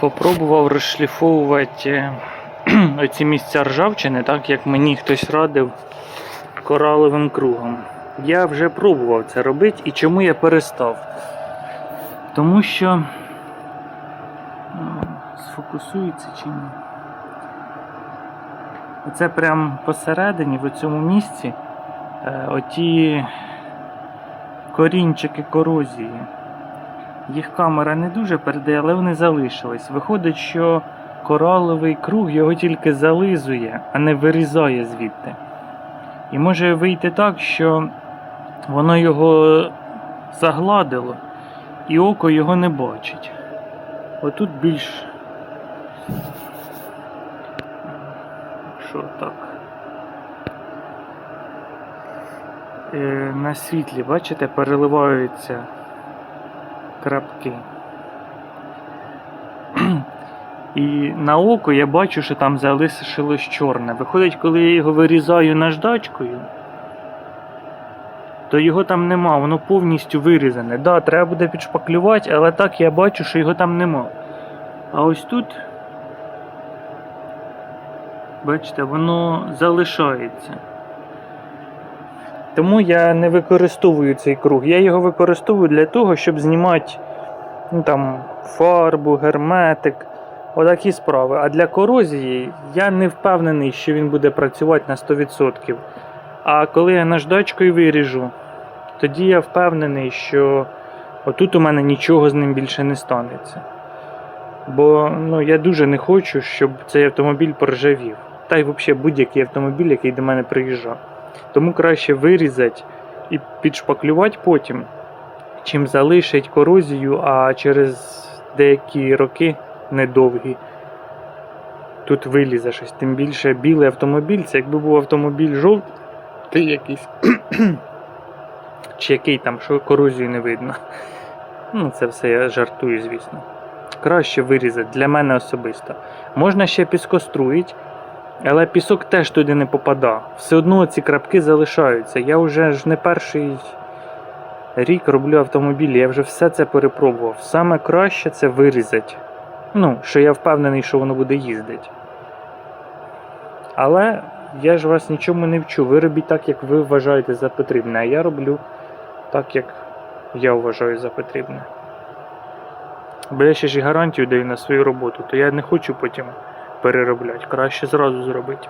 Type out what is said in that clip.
Попробував розшліфовувати оці місця ржавчини, так як мені хтось радив кораловим кругом. Я вже пробував це робити і чому я перестав? Тому що ну, сфокусується чи ні. Оце прям посередині, в цьому місці, е, оті корінчики корозії. Їх камера не дуже передає, але вони залишились. Виходить, що кораловий круг його тільки зализує, а не вирізає звідти. І може вийти так, що воно його загладило, і око його не бачить. Отут більш. Що так? Е, на світлі, бачите, переливаються крапки. І на око я бачу, що там залишилось чорне. Виходить, коли я його вирізаю наждачкою, то його там нема, воно повністю вирізане. Да, треба буде підшпаклювати, але так я бачу, що його там нема. А ось тут, бачите, воно залишається. Тому я не використовую цей круг. Я його використовую для того, щоб знімати ну, там, фарбу, герметик, отакі справи. А для корозії я не впевнений, що він буде працювати на 100%. А коли я наждачкою виріжу, тоді я впевнений, що отут у мене нічого з ним більше не станеться. Бо ну, я дуже не хочу, щоб цей автомобіль поржавів. Та й взагалі будь-який автомобіль, який до мене приїжджав. Тому краще вирізати і підшпаклювати потім, чим залишить корозію, а через деякі роки недовгі. Тут вилізе щось. Тим більше білий автомобіль, це якби був автомобіль жовтий якийсь. Чи який там, що корозію не видно. Ну, це все я жартую, звісно. Краще вирізати для мене особисто. Можна ще піскоструїть, але пісок теж туди не попадає. Все одно ці крапки залишаються. Я вже ж не перший рік роблю автомобілі, я вже все це перепробував. Саме краще це вирізати. Ну, що я впевнений, що воно буде їздити. Але я ж вас нічому не вчу. Ви робіть так, як ви вважаєте за потрібне, а я роблю так, як я вважаю за потрібне. Бо я ще ж і гарантію даю на свою роботу, то я не хочу потім переробляти. Краще зразу зробити.